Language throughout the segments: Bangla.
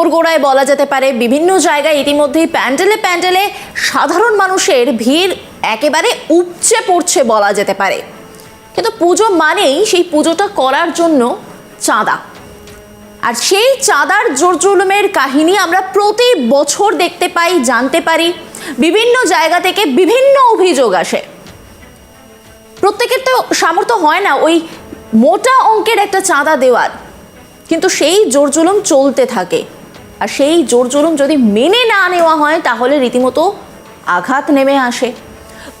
দোরগোড়ায় বলা যেতে পারে, বিভিন্ন জায়গায় ইতিমধ্যেই প্যান্ডেলে প্যান্ডেলে সাধারণ মানুষের ভিড় একেবারে উপচে পড়ছে বলা যেতে পারে। কিন্তু পুজো মানেই সেই পুজোটা করার জন্য চাঁদা। আর সেই চাঁদার জোর জুলুমের কাহিনী আমরা প্রতি বছর দেখতে পাই, জানতে পারি। বিভিন্ন জায়গা থেকে বিভিন্ন অভিযোগ আসে। প্রত্যেকের তো সামর্থ্য হয় না ওই মোটা অঙ্কের একটা চাঁদা দেওয়ার। কিন্তু সেই জোর জুলুম চলতে থাকে। আর সেই জোর জুলুম যদি মেনে না নেওয়া হয়, তাহলে রীতিমতো আঘাত নেমে আসে।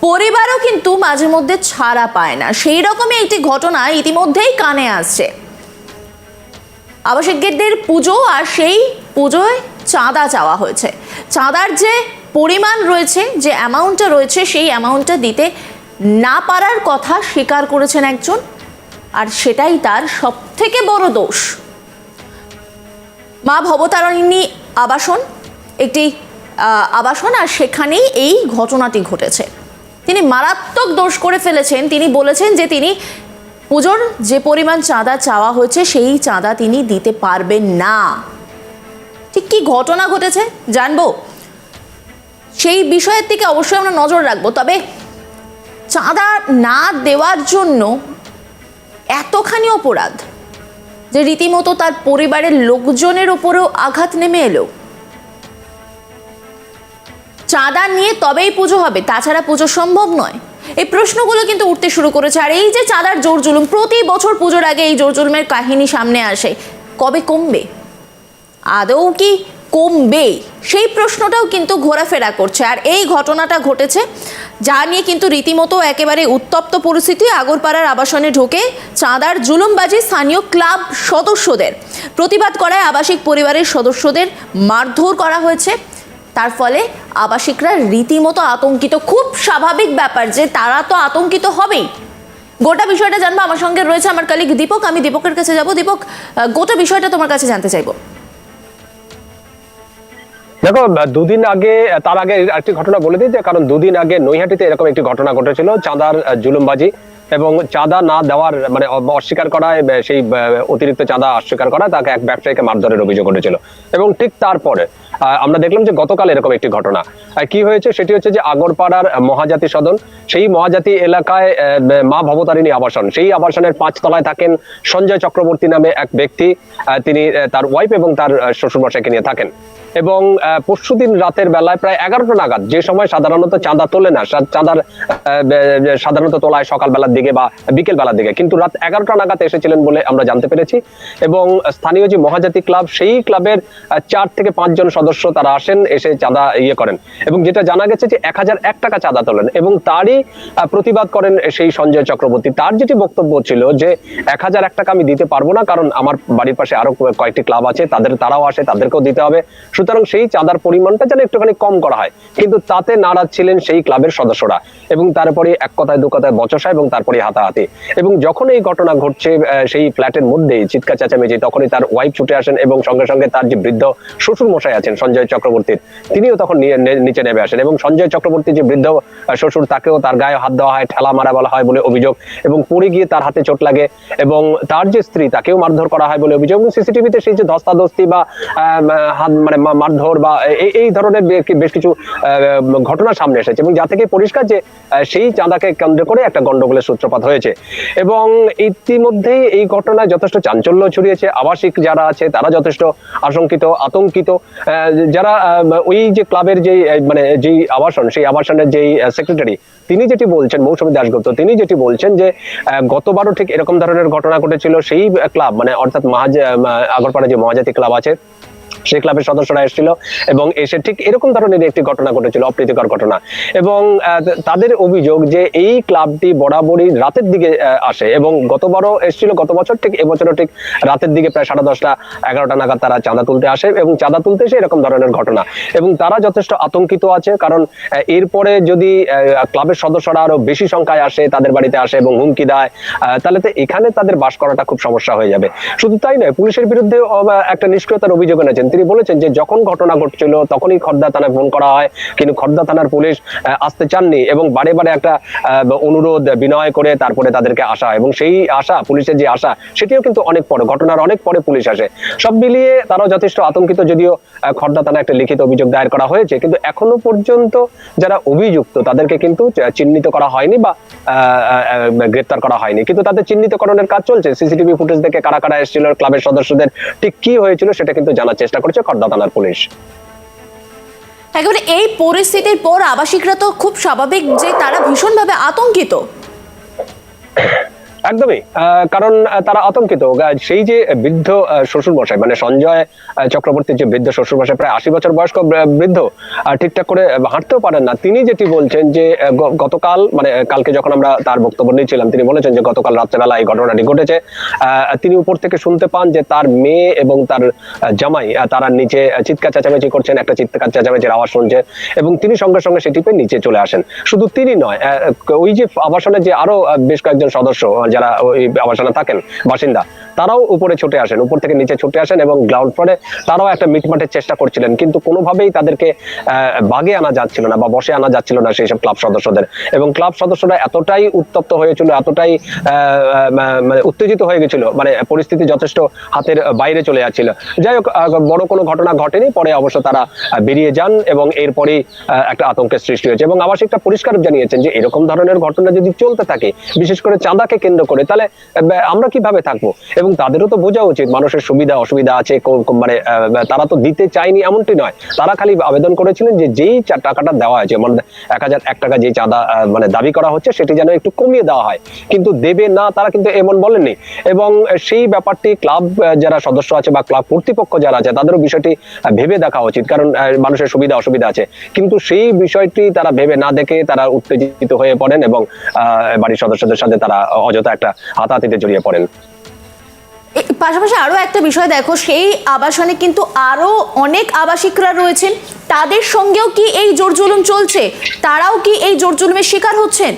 পরিবারও কিন্তু মাঝে মধ্যে ছাড়া পায় না। সেই রকমই একটি ঘটনা ইতিমধ্যেই কানে আসছে। আবাসিক গেটদের পুজো আর সেই পুজোয় চাঁদা চাওয়া হয়েছে। চাঁদার যে পরিমাণ রয়েছে, যে অ্যামাউন্টটা রয়েছে, সেই অ্যামাউন্টটা দিতে না পারার কথা স্বীকার করেছেন একজন। আর সেটাই তার সব থেকে বড় দোষ। মা ভবতারিণী আবাসন, একটি আবাসন আর সেখানেই এই ঘটনাটি ঘটেছে। তিনি মারাত্মক দোষ করে ফেলেছেন। তিনি বলেছেন যে তিনি পুজোর যে পরিমাণ চাঁদা চাওয়া হয়েছে, সেই চাঁদা তিনি দিতে পারবেন না। ঠিক কি ঘটনা ঘটেছে জানব? সেই বিষয়ের দিকে অবশ্যই আমরা নজর রাখব। তবে চাঁদা না দেওয়ার জন্য এতখানি অপরাধ যে রীতিমতো তার পরিবারের লোকজনের ওপরেও আঘাত নেমে এলো। চাঁদা নিয়ে তবেই পুজো হবে, তাছাড়া পুজো সম্ভব নয়। এই প্রশ্নগুলো কিন্তু উঠতে শুরু করেছে, আর এই যে চাঁদার জোর জুলুম, প্রতি বছর পুজোর আগে এই জোর জুলুমের কাহিনী সামনে আসে। কবে কমবে? আদৌ কি কমবে? সেই প্রশ্নটাও কিন্তু ঘোরাফেরা করছে। আর এই ঘটনাটা ঘটেছে, যা নিয়ে কিন্তু রীতিমতো একেবারে উত্তপ্ত পরিস্থিতি। আগরপাড়ার আবাসনে ঢুকে চাঁদার জুলুমবাজি স্থানীয় ক্লাব সদস্যদের। প্রতিবাদ করায় আবাসিক পরিবারের সদস্যদের মারধর করা হয়েছে। তার ফলে আবাসিকরা রীতিমতো আতঙ্কিত। খুব স্বাভাবিক ব্যাপার যে তারা তো আতঙ্কিত হবেই। গোটা বিষয়টা জানব। আমার সঙ্গে রয়েছে আমার কালিক দীপক। আমি দীপকের কাছে যাব। দীপক গোটা বিষয়টা তোমার কাছে জানতে চাইব। দেখো, দুদিন আগে, তার আগে একটি ঘটনা বলে দিই যে, কারণ দুদিন আগে নৈহাটিতে এরকম একটি ঘটনা ঘটেছিল, চাঁদার জুলুমবাজি। এবং চাঁদা না দেওয়ার মানে অস্বীকার করায় সেই অতিরিক্ত চাঁদা অস্বীকার করা তাকে এক ব্যবসায়ীকে মারধরের অভিযোগ উঠেছিল এবং ঠিক তারপরে আমরা দেখলাম যে গতকাল এরকম একটি ঘটনা। কি হয়েছে? সেটি হচ্ছে যে আগরপাড়ার মহাজাতি সদন, সেই মহাজাতি এলাকায় মা ভবতারিণী আবাসন, সেই আবাসনের পাঁচতলায় থাকেন সঞ্জয় চক্রবর্তী নামে এক ব্যক্তি। তিনি তার ওয়াইফ এবং তার শ্বশুরমশাইকে নিয়ে থাকেন। এবং পরশু দিন রাতের বেলায় প্রায় এগারোটা নাগাদ যে সময় সাধারণত চাঁদা তোলে না চাঁদার সাধারণত তোলায় সকাল বেলার দিকে বা বিকেল বেলার দিকে, কিন্তু রাত এগারোটা নাগাদ এসেছিলেন বলে আমরা জানতে পেরেছি এবং স্থানীয় যে মহাজাতি ক্লাব, সেই ক্লাবের চার থেকে পাঁচজন সদস্য তারা আসেন, এসে চাঁদা ইয়ে করেন এবং যেটা জানা গেছে যে এক হাজার এক টাকা চাঁদা তোলেন এবং তারই প্রতিবাদ করেন সেই সঞ্জয় চক্রবর্তী। তার যেটি বক্তব্য ছিল যে এক হাজার এক টাকা আমি দিতে পারব না, কারণ আমার বাড়ির পাশে আরও কয়েকটি ক্লাব আছে, তাদের, তারাও আসে, তাদেরকেও দিতে হবে। সুতরাং সেই চাঁদার পরিমাণটা যেন একটুখানি কম করা হয়। কিন্তু তাতে নারাজ ছিলেন সেই ক্লাবের সদস্যরা এবং তারপরে এক কথায় দু কথায় বচসা এবং তারপরে হাতাহাতি। এবং যখন এই ঘটনা ঘটছে সেই ফ্ল্যাটের মধ্যেই চিৎকার চেঁচামেচি, তখনই তার ওয়াইফ ছুটে আসেন এবং সঙ্গে সঙ্গে তার যে বৃদ্ধ শ্বশুর মশাই আছেন, সঞ্জয় চক্রবর্তীর, তিনিও তখন নিচে নেমে আসেন এবং সঞ্জয় চক্রবর্তী যে বৃদ্ধ শ্বশুর, তাকেও তার গায়ে হাত দেওয়া হয়, ঠেলা মারা বলা হয় বলে অভিযোগ এবং পড়ে গিয়ে তার হাতে চোট লাগে এবং তার যে স্ত্রী, তাকেও মারধর করা হয় বলে অভিযোগ এবং সিসিটিভিতে সেই যে ধস্তাধস্তি বা হাত মানে মারধর বা এই- ধরনের বেশ কিছু ঘটনা সামনে এসেছে এবং যা থেকে পরিষ্কার যে সেই চাঁদাকে কেন্দ্র করে একটা গন্ডগোলের সূত্রপাত হয়েছে। এবং ইতিমধ্যেই এই ঘটনায় যথেষ্ট চাঞ্চল্য ছড়িয়েছে। আবাসিক যারা আছে, তারা যথেষ্ট আশঙ্কিত, আতঙ্কিত। যারা ওই যে ক্লাবের যে মানে যেই আবাসন, সেই আবাসনের যেই সেক্রেটারি, তিনি যেটি বলছেন, মৌসুমী দাশগুপ্ত, তিনি যেটি বলছেন যে গতবারও ঠিক এরকম ধরনের ঘটনা ঘটেছিল। সেই ক্লাব মানে অর্থাৎ মহাজ আগরপাড়া যে মহাজাতি ক্লাব আছে সেই ক্লাবের সদস্যরা এসেছিল এবং এসে ঠিক এরকম ধরনের একটি ঘটনা ঘটেছিল, অপ্রীতিকর ঘটনা। এবং তাদের অভিযোগ যে এই ক্লাবটি বরাবরই রাতের দিকে আসে এবং গতবারও এসেছিল, গত বছর ঠিক এবছরও ঠিক রাতের দিকে প্রায় সাড়ে দশটা, এগারোটা নাগাদ তারা চাঁদা তুলতে আসে এবং চাঁদা তুলতে এসে এরকম ধরনের ঘটনা। এবং তারা যথেষ্ট আতঙ্কিত আছে কারণ এরপরে যদি ক্লাবের সদস্যরা আরও বেশি সংখ্যায় আসে, তাদের বাড়িতে আসে এবং হুমকি দেয় তাহলে তো এখানে তাদের বাস করাটা খুব সমস্যা হয়ে যাবে। শুধু তাই নয়, পুলিশের বিরুদ্ধে একটা নিষ্ক্রিয়তার অভিযোগ এনেছেন। তিনি বলেছেন যে যখন ঘটনা ঘটছিল তখনই খর্দা থানায় ফোন করা হয়, কিন্তু খর্দা থানার পুলিশ আসতে চাননি এবং বারে বারে একটা অনুরোধ, বিনয় করে তারপরে তাদেরকে আসা এবং সেই আশা পুলিশের যে আশা সেটিও কিন্তু অনেক পরে, ঘটনার অনেক পরে পুলিশ আসে। সব মিলিয়ে তারাও যথেষ্ট আতঙ্কিত যদিও খর্দা থানায় একটা লিখিত অভিযোগ দায়ের করা হয়েছে, কিন্তু এখনও পর্যন্ত যারা অভিযুক্ত তাদেরকে কিন্তু চিহ্নিত করা হয়নি বা গ্রেপ্তার করা হয়নি। কিন্তু তাদের চিহ্নিতকরণের কাজ চলছে। সিসিটিভি ফুটেজ দেখে কারা কারা এসেছিল, ক্লাবের সদস্যদের ঠিক কি হয়েছিল সেটা কিন্তু জানার চেষ্টা করছে খর্দা থানার পুলিশ। একেবারে এই পরিস্থিতির পর আবাসিকরা তো খুব স্বাভাবিক যে তারা ভীষণভাবে আতঙ্কিত। একদমই। কারণ তারা আতঙ্কিত। সেই যে বৃদ্ধ শ্বশুর মশাই মানে সঞ্জয় চক্রবর্তীর যে বৃদ্ধ শ্বশুর মশাই প্রায় আশি বছর বয়স্ক বৃদ্ধ ঠিকঠাক করে হাঁটতেও পারেন না। তিনি যেটি বলছেন যে গতকাল মানে কালকে যখন আমরা তার বক্তব্য নিয়েছিলাম তিনি বলেছেন যে, গতকাল রাত্রেবেলা এই ঘটনাটি ঘটেছে। তিনি উপর থেকে শুনতে পান যে, তার মেয়ে এবং তার জামাই তারা নিচে চিৎকার চেঁচামেচি করছেন, একটা চিৎকার চেঁচামেচির আওয়াজ শুনছেন এবং তিনি সঙ্গে সঙ্গে সেটি নিচে চলে আসেন। শুধু তিনি নয় ওই যে আবাসনের যে আরও বেশ কয়েকজন সদস্য যারা ওই আবাসনে থাকেন বাসিন্দা। তারাও উপরে ছুটে আসেন, উপর থেকে নিচে ছুটে আসেন এবং গ্রাউন্ড ফ্লোরে তারাও একটা মিটমাটের চেষ্টা করছিলেন। কিন্তু কোনোভাবেই তাদেরকে বাগে আনা যাচ্ছিল না বা বসে আনা যাচ্ছিল না সেই সব ক্লাব সদস্যদের। এবং ক্লাব সদস্যরা এতটাই উত্তপ্ত হয়েছিল এতটাই মানে উত্তেজিত হয়ে গেছিল মানে পরিস্থিতি যথেষ্ট হাতের বাইরে চলে যাচ্ছিল। যাই হোক বড় কোনো ঘটনা ঘটেনি, পরে অবশ্য তারা বেরিয়ে যান এবং এরপরেই একটা আতঙ্কের সৃষ্টি হয়েছে এবং আবাসিকটা পরিষ্কার জানিয়েছেন যে এরকম ধরনের ঘটনা যদি চলতে থাকে, বিশেষ করে চাঁদাকে কেন্দ্র করে, তাহলে আমরা কীভাবে থাকব? এবং তাদেরও তো বোঝা উচিত মানুষের সুবিধা, অসুবিধা আছে মানে তারা তো দিতে চায়নি এমনটি নয়। তারা খালি আবেদন করেছিলেন যে যেই টাকাটা দেওয়া হয়েছে মানে এক হাজার, এক টাকা যেই চাঁদা মানে দাবি করা হচ্ছে সেটি যেন একটু কমিয়ে দেওয়া হয়। কিন্তু দেবে না, তারা কিন্তু এমন বলেননি। এবং সেই ব্যাপারটি ক্লাব যারা সদস্য আছে বা ক্লাব কর্তৃপক্ষ যারা আছে, তাদেরও বিষয়টি ভেবে দেখা উচিত। কারণ মানুষের সুবিধা, অসুবিধা আছে। কিন্তু সেই বিষয়টি তারা ভেবে না দেখে তারা উত্তেজিত হয়ে পড়েন এবং বাড়ির সদস্যদের সাথে তারা অযথা একটা হাতাহাতিতে জড়িয়ে পড়েন। পাশাপাশি আরও একটা বিষয় দেখো, সেই আবাসনে কিন্তু আরও অনেক আবাসিকরা রয়েছেন। তাদের সঙ্গেও কি এই জোর চলছে? তারাও কি এই জোর শিকার হচ্ছেন?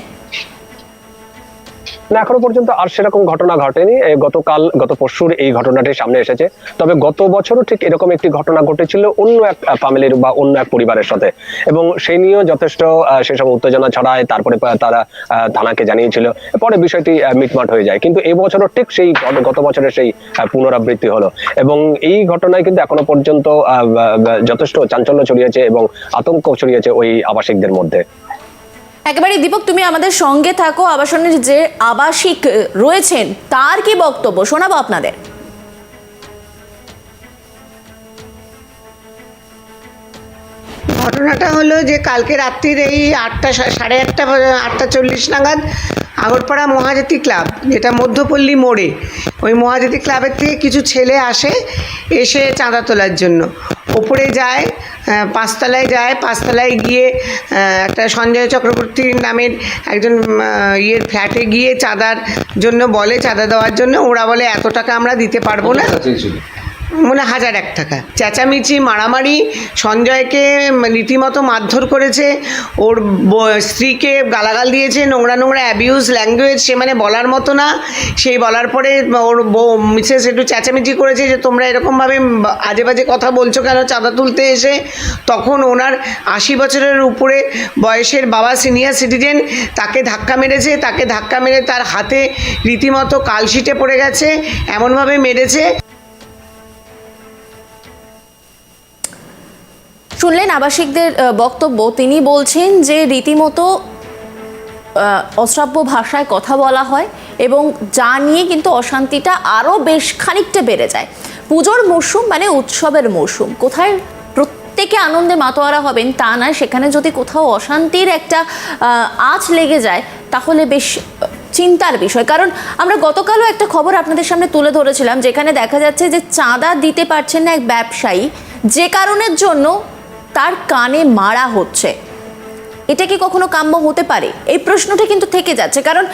না, এখনও পর্যন্ত আর সেরকম ঘটনা ঘটেনি। গতকাল, গত পরশুর এই ঘটনাটি সামনে এসেছে। তবে গত বছরও ঠিক এরকম একটি ঘটনা ঘটেছিল অন্য এক ফ্যামিলির বা অন্য এক পরিবারের সাথে। এবং সেই নিয়েও যথেষ্ট সেসব উত্তেজনা ছড়ায়। তারপরে তারা থানাকে জানিয়েছিল। পরে বিষয়টি মিটমাট হয়ে যায়। কিন্তু এই বছরও ঠিক সেই গত- বছরের সেই পুনরাবৃত্তি হলো। এবং এই ঘটনায় কিন্তু এখনও পর্যন্ত যথেষ্ট চাঞ্চল্য ছড়িয়েছে এবং আতঙ্ক ছড়িয়েছে ওই আবাসিকদের মধ্যে। একেবারে দীপক, তুমি আমাদের সঙ্গে থাকো, আবাসনের যে আবাসিক রয়েছেন, তার কি বক্তব্য? শোনাবো আপনাদের। ঘটনাটা হলো যে কালকে রাত্রির এই আটটা সাড়ে আটটা আটটা চল্লিশ নাগাদ আগরপাড়া মহাজাতি ক্লাব, যেটা মধ্যপল্লী মোড়ে, ওই মহাজাতি ক্লাবের থেকে কিছু ছেলে আসে, এসে চাঁদা তোলার জন্য। ওপরে যায় পাঁচতলায় যায়, পাঁচতলায় গিয়ে একটা সঞ্জয় চক্রবর্তীর নামের একজন ইয়ের ফ্ল্যাটে গিয়ে চাঁদার জন্য বলে, চাঁদা দেওয়ার জন্য, ওরা বলে, এত টাকা আমরা দিতে পারব না। মনে হাজার এক টাকা। চেঁচামেচি, মারামারি, সঞ্জয়কে রীতিমতো মারধর করেছে, ওর স্ত্রীকে গালাগাল দিয়েছে, নোংরা নোংরা অ্যাবিউজ ল্যাঙ্গুয়েজ সে মানে বলার মতো না। সেই বলার পরে ওর মিসেস একটু চেঁচামেচি করেছে যে, তোমরা এরকমভাবে আজে বাজে কথা বলছো কেন? চাঁদা তুলতে এসে। তখন ওনার আশি বছরের উপরে বয়সের বাবা সিনিয়র সিটিজেন তাকে ধাক্কা মেরেছে। তাকে ধাক্কা মেরে তার হাতে রীতিমতো কালশিটে পড়ে গেছে। এমনভাবে মেরেছে। শুনলেন আবাসিকদের বক্তব্য। তিনি বলছেন যে রীতিমতো অশ্রাব্য ভাষায় কথা বলা হয় এবং যা নিয়ে কিন্তু অশান্তিটা আরও বেশ খানিকটা বেড়ে যায়। পুজোর মরশুম মানে উৎসবের মরশুম কোথায় প্রত্যেকে আনন্দে মাতোয়ারা হবেন তা নয়, সেখানে যদি কোথাও অশান্তির একটা আঁচ লেগে যায়, তাহলে বেশ চিন্তার বিষয়। কারণ আমরা গতকালও একটা খবর আপনাদের সামনে তুলে ধরেছিলাম, যেখানে দেখা যাচ্ছে যে চাঁদা দিতে পারছেন না এক ব্যবসায়ী, যে কারণের জন্য তার কানে মারা হচ্ছে। এটা কি কখনো কাম্য হতে পারে? এই প্রশ্নটা কিন্তু থেকে যাচ্ছে। কারণ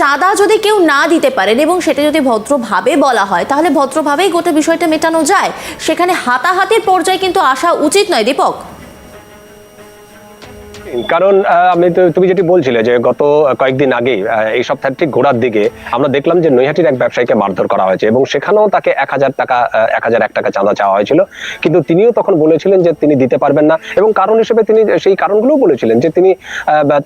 চাঁদা যদি কেউ না দিতে পারেন এবং সেটা যদি ভদ্রভাবে বলা হয়, তাহলে ভদ্রভাবেই গোটা বিষয়টা মেটানো যায়। সেখানে হাতাহাতির পর্যায়ে কিন্তু আসা উচিত নয়, দীপক। কারণ আমি তো তুমি যেটি বলছিলে যে গত কয়েকদিন আগে এই সপ্তাহের ঠিক ঘোরার দিকে আমরা দেখলাম যে নৈহাটির এক ব্যবসায়ীকে মারধর করা হয়েছে এবং সেখানেও তাকে এক হাজার টাকা এক হাজার এক টাকা চাঁদা চাওয়া হয়েছিল। কিন্তু তিনিও তখন বলেছিলেন যে তিনি দিতে পারবেন না এবং কারণ হিসেবে তিনি সেই কারণগুলোও বলেছিলেন যে তিনি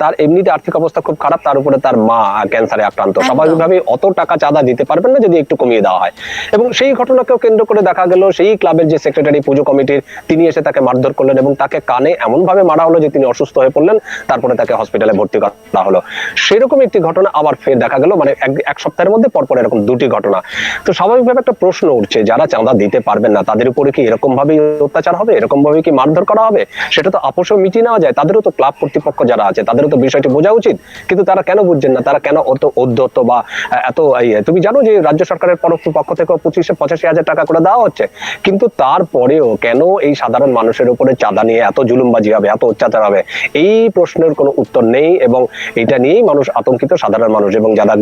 তার এমনিতে আর্থিক অবস্থা খুব খারাপ তার উপরে তার মা ক্যান্সারে আক্রান্ত। স্বাভাবিকভাবে অত টাকা চাঁদা দিতে পারবেন না যদি একটু কমিয়ে দেওয়া হয়। এবং সেই ঘটনাকেও কেন্দ্র করে দেখা গেল সেই ক্লাবের যে সেক্রেটারি পুজো কমিটির তিনি এসে তাকে মারধর করলেন এবং তাকে কানে এমন ভাবে মারা হলো যে তিনি অসুস্থ হয়ে পড়লেন তারপরে তাকে হসপিটালে ভর্তি করা হলো। সেরকম একটি ঘটনা আবার ফের দেখা গেল মানে এক- সপ্তাহের মধ্যে পরপর এরকম দুটি ঘটনা। তো স্বাভাবিকভাবে একটা প্রশ্ন উঠছে, যারা চাঁদা দিতে পারবেন না, তাদের উপরে কি এরকম ভাবে অত্যাচার হবে? এরকম ভাবে কি মারধর করা হবে? সেটা তো আপোষও মিটিয়ে নেওয়া যায়, তাদেরও তো ক্লাব কর্তৃপক্ষ যারা আছে, তাদেরও তো বিষয়টি বোঝা উচিত। কিন্তু তারা কেন বুঝছেন না? তারা কেন অত উদ্যত বা এত তুমি জানো যে রাজ্য সরকারের পরোক্ষ পক্ষ থেকে পঁচিশে, পঁচাশি হাজার টাকা করে দেওয়া হচ্ছে। কিন্তু তারপরেও কেন এই সাধারণ মানুষের উপরে চাঁদা নিয়ে এত জুলুমবাজি হবে, এত অত্যাচার হবে? এই প্রশ্নের কোনো উত্তর নেই এবং এটা নিয়েই মানুষ আতঙ্কিত সাধারণ মানুষ এবং যারা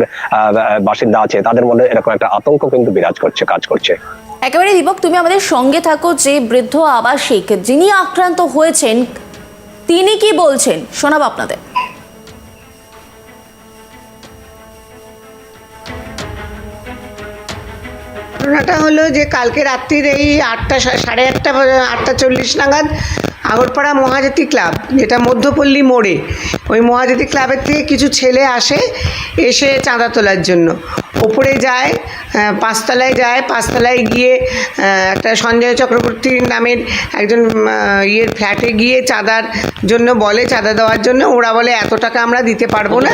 বাসিন্দা আছে তাদের মধ্যে এরকম একটা আতঙ্ক কিন্তু বিরাজ করছে কাজ করছে। একেবারে দীপক তুমি আমাদের সঙ্গে থাকো যে বৃদ্ধ আবাসিক যিনি আক্রান্ত হয়েছেন তিনি কি বলছেন? শোনাব আপনাদের। ঘটনাটা হলো যে কালকে রাত্রির এই আটটা সা- সাড়ে আটটা আটটা চল্লিশ নাগাদ আগরপাড়া মহাজাতি ক্লাব, যেটা মধ্যপল্লী মোড়ে। ওই মহাজাতি ক্লাবের থেকে কিছু ছেলে আসে, এসে চাঁদা তোলার জন্য। ওপরে যায় পাঁচতলায় যায়, পাঁচতলায় গিয়ে একটা সঞ্জয় চক্রবর্তীর নামের একজন ইয়ের ফ্ল্যাটে গিয়ে চাঁদার জন্য বলে, চাঁদা দেওয়ার জন্য। ওরা বলে, এত টাকা আমরা দিতে পারব না।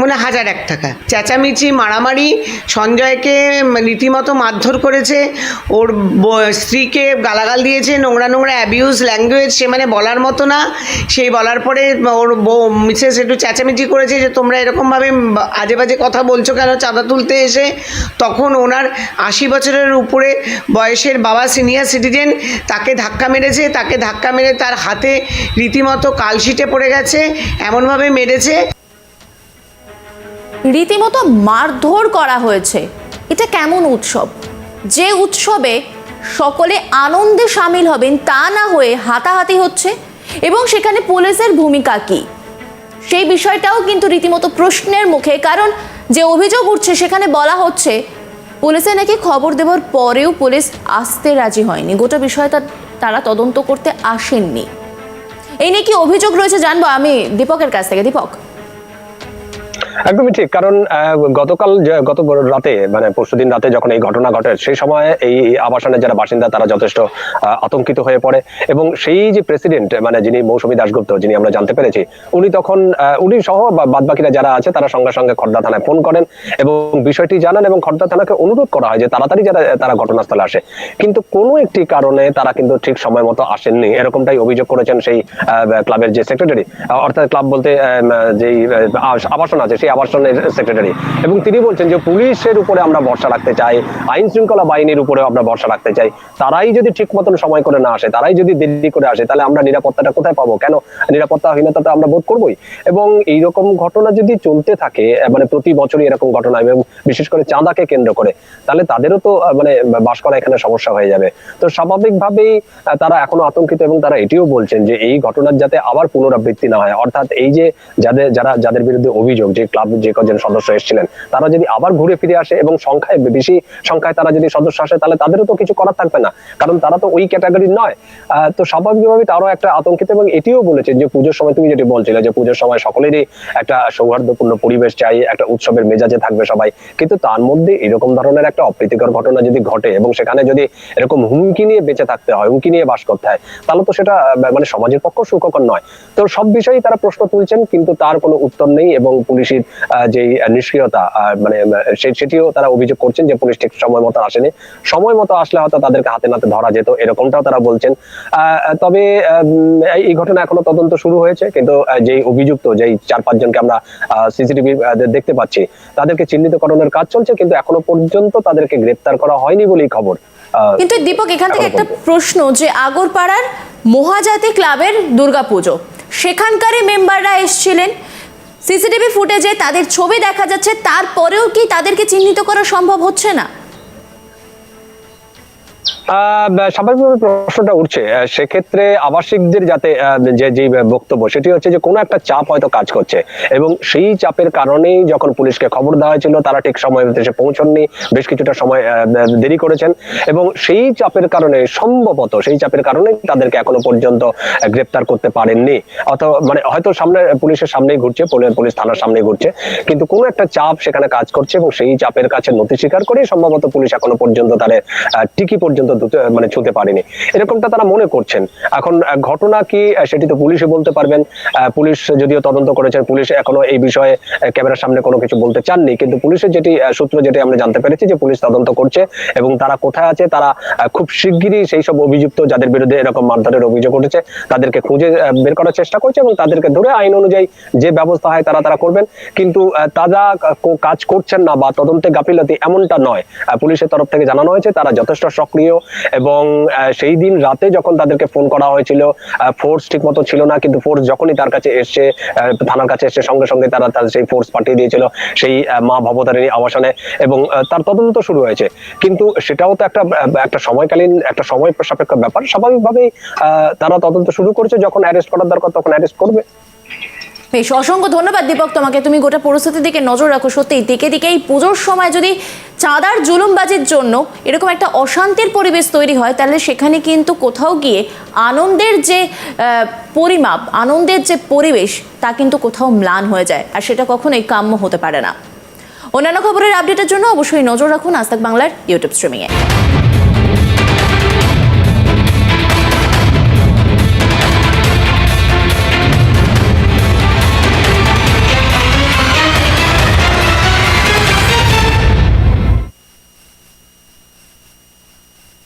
মনে হাজার এক টাকা। চেঁচামেচি, মারামারি, সঞ্জয়কে রীতিমতো মারধর করেছে, ওর স্ত্রীকে গালাগাল দিয়েছে, নোংরা নোংরা অ্যাবিউজ ল্যাঙ্গুয়েজ সে মানে বলার মতো না। সেই বলার পরে ওর মিসেস একটু চেঁচামেচি করেছে যে, তোমরা এরকমভাবে আজে বাজে কথা বলছো কেন? চাঁদা তুলতে এসে। তখন ওনার আশি বছরের উপরে বয়সের বাবা সিনিয়র সিটিজেন তাকে ধাক্কা মেরেছে। তাকে ধাক্কা মেরে তার হাতে রীতিমতো কালশিটে পড়ে গেছে। এমনভাবে মেরেছে। রীতিমতো মারধর করা হয়েছে। এটা কেমন উৎসব? যে উৎসবে সকলে আনন্দে সামিল হবেন তা না হয়ে হাতাহাতি হচ্ছে এবং সেখানে পুলিশের ভূমিকা কি? সেই বিষয়টাও কিন্তু রীতিমতো প্রশ্নের মুখে, কারণ যে অভিযোগ উঠছে সেখানে বলা হচ্ছে, পুলিশে নাকি খবর দেওয়ার পরেও পুলিশ আসতে রাজি হয়নি। গোটা বিষয়টা তারা তদন্ত করতে আসেননি। এই নিয়ে কি অভিযোগ রয়েছে জানব আমি দীপকের কাছ থেকে। দীপক। একদমই ঠিক। কারণ গতকাল গত রাতে মানে পরশুদিন রাতে যখন এই ঘটনা ঘটে, সেই সময় এই আবাসনের যারা বাসিন্দা, তারা যথেষ্ট আতঙ্কিত হয়ে পড়ে। এবং সেই যে প্রেসিডেন্ট মানে যিনি মৌসুমী দাশগুপ্ত, যিনি আমরা জানতে পেরেছি, উনি তখন উনি সহ বাদ বাকিরা যারা আছে, তারা সঙ্গে সঙ্গে খর্দা থানায় ফোন করেন এবং বিষয়টি জানান এবং খর্দা থানাকে অনুরোধ করা হয় যে তাড়াতাড়ি যারা তারা ঘটনাস্থলে আসে। কিন্তু কোনো একটি কারণে তারা কিন্তু ঠিক সময় মতো আসেননি। এরকমটাই অভিযোগ করেছেন সেই ক্লাবের যে সেক্রেটারি। অর্থাৎ ক্লাব বলতে যেই আবাসন আছে সেই আবাসনের সেক্রেটারি এবং তিনি বলছেন যে পুলিশের উপরে আমরা ভরসা রাখতে চাই, আইন শৃঙ্খলা বাহিনীর উপরে আমরা ভরসা রাখতে চাই। তারাই যদি ঠিক মতন সময় করে না আসে, তারাই যদি দেরি করে আসে, তাহলে আমরা নিরাপত্তাটা কোথায় পাবো? কেন? নিরাপত্তাহীনতাটা আমরা বোধ করবোই। এবং এইরকম ঘটনা যদি চলতে থাকে মানে প্রতি বছরই এরকম ঘটনা, এবং বিশেষ করে চাঁদাকে কেন্দ্র করে, তাহলে তাদেরও তো মানে বাস করা এখানে সমস্যা হয়ে যাবে। তো স্বাভাবিকভাবেই তারা এখনও আতঙ্কিত এবং তারা এটিও বলছেন যে এই ঘটনার যাতে আবার পুনরাবৃত্তি না হয়। অর্থাৎ এই যে যাদের, যারা, যাদের বিরুদ্ধে অভিযোগ যে ক্লাব যে কজন সদস্য এসেছিলেন, তারা যদি আবার ঘুরে ফিরে আসে এবং সংখ্যায় বেশি সংখ্যায় তারা যদি সদস্য আসে, তাহলে তাদেরও তো কিছু করার থাকবে না। কারণ তারা তো ওই ক্যাটাগরির নয়। তো স্বাভাবিকভাবে তারাও একটা আতঙ্কিত এবং এটিও বলেছেন যে পুজোর সময় তুমি যেটি বলছিলে যে পুজোর সময় সকলেরই একটা সৌহার্দ্যপূর্ণ পরিবেশ চাই, একটা উৎসবের মেজাজে থাকবে সবাই। কিন্তু তার মধ্যে এরকম ধরনের একটা অপ্রীতিকর ঘটনা যদি ঘটে এবং সেখানে যদি এরকম হুমকি নিয়ে বেঁচে থাকতে হয়, হুমকি নিয়ে বাস করতে হয়, তাহলে তো সেটা মানে সমাজের পক্ষ সুখকর নয়। তো সব বিষয়েই তারা প্রশ্ন তুলছেন, কিন্তু তার কোনো উত্তর নেই এবং পুলিশের যেই নিষ্ক্রিয়তা মানে সেটিও তারা অভিযোগ করছেন যে পুলিশ ঠিক সময় মতো আসেনি। সময় মতো আসলে হয়তো তাদেরকে হাতে নাতে ধরা যেত এরকমটাও তারা বলছেন। তবে এই- ঘটনা এখনও তদন্ত শুরু হয়েছে কিন্তু যেই অভিযুক্ত যেই চার পাঁচজনকে আমরা সিসিটিভি দেখতে পাচ্ছি তাদেরকে চিহ্নিতকরণের কাজ চলছে কিন্তু এখনও পর্যন্ত তাদেরকে গ্রেপ্তার করা হয়নি বলেই খবর। কিন্তু দীপক এখান থেকে একটা প্রশ্ন যে আগরপাড়ার মহাজাতি ক্লাবের দুর্গাপুজো সেখানকারই মেম্বাররা এসেছিলেন? সিসিটিভি ফুটেজে তাদের ছবি দেখা যাচ্ছে তারপরেও কি তাদেরকে চিহ্নিত করা সম্ভব হচ্ছে না? স্বাভাবিকভাবে প্রশ্নটা উঠছে। সেক্ষেত্রে আবাসিকদের যাতে যে যে বক্তব্য, সেটি হচ্ছে যে কোনো একটা চাপ হয়তো কাজ করছে। এবং সেই চাপের কারণেই যখন পুলিশকে খবর দেওয়া হয়েছিল, তারা ঠিক সময় এসে পৌঁছননি। বেশ কিছুটা সময় দেরি করেছেন। এবং সেই চাপের কারণে, সম্ভবত সেই চাপের কারণে তাদেরকে এখনও পর্যন্ত গ্রেপ্তার করতে পারেননি। অথবা মানে হয়তো সামনে, পুলিশের সামনেই ঘুরছে পুলি- পুলিশ থানার সামনেই ঘুরছে। কিন্তু কোনো একটা চাপ সেখানে কাজ করছে এবং সেই চাপের কাছে নথি স্বীকার করে সম্ভবত পুলিশ এখনও পর্যন্ত তাদের টিকি পর্যন্ত মানে ছুঁতে পারেনি। এরকমটা তারা মনে করছেন। এখন ঘটনা কি সেটি তো পুলিশই বলতে পারবেন। পুলিশ যদিও তদন্ত করেছেন, পুলিশ এখনও এই বিষয়ে ক্যামেরার সামনে কোনো কিছু বলতে চাননি। কিন্তু পুলিশের যেটি সূত্র যেটি আমরা জানতে পেরেছি যে পুলিশ তদন্ত করছে এবং তারা কোথায় আছে, তারা খুব শিগগিরই সেই সব অভিযুক্ত যাদের বিরুদ্ধে এরকম মারধরের অভিযোগ উঠেছে, তাদেরকে খুঁজে বের করার চেষ্টা করছে এবং তাদেরকে ধরে আইন অনুযায়ী যে ব্যবস্থা হয় তারা তারা করবেন। কিন্তু তারা কাজ করছেন না বা তদন্তে গাফিলতি এমনটা নয়। পুলিশের তরফ থেকে জানানো হয়েছে, তারা যথেষ্ট সক্রিয় এবং সেই দিন রাতে যখন তাদেরকে ফোন করা হয়েছিল ফোর্স ঠিক মতো ছিল না, কিন্তু ফোর্স যখনই তার কাছে এসছে থানার কাছে এসে সঙ্গে সঙ্গে তারা তার সেই ফোর্স পাঠিয়ে দিয়েছিল, সেই মা ভবতারিণী আবাসনে এবং তার তদন্ত শুরু হয়েছে। কিন্তু সেটাও তো একটা একটা সময়কালীন, একটা সময় সাপেক্ষ ব্যাপার। স্বাভাবিকভাবেই তারা তদন্ত শুরু করেছে, যখন অ্যারেস্ট করার দরকার, তখন অ্যারেস্ট করবে। বেশ অসংখ্য ধন্যবাদ, দীপক, তোমাকে। তুমি গোটা পরিস্থিতির দিকে নজর রাখো সত্যি দিকে দিকে এই পুজোর সময় যদি চাঁদার জুলুমবাজির জন্য এরকম একটা অশান্তির পরিবেশ তৈরি হয়, তাহলে সেখানে কিন্তু কোথাও গিয়ে আনন্দের যে পরিমাপ, আনন্দের যে পরিবেশ, তা কিন্তু কোথাও ম্লান হয়ে যায়। আর সেটা কখনোই কাম্য হতে পারে না। অন্যান্য খবরের আপডেটের জন্য অবশ্যই নজর রাখুন আস্তাক বাংলার ইউটিউব স্ট্রিমিংয়ে।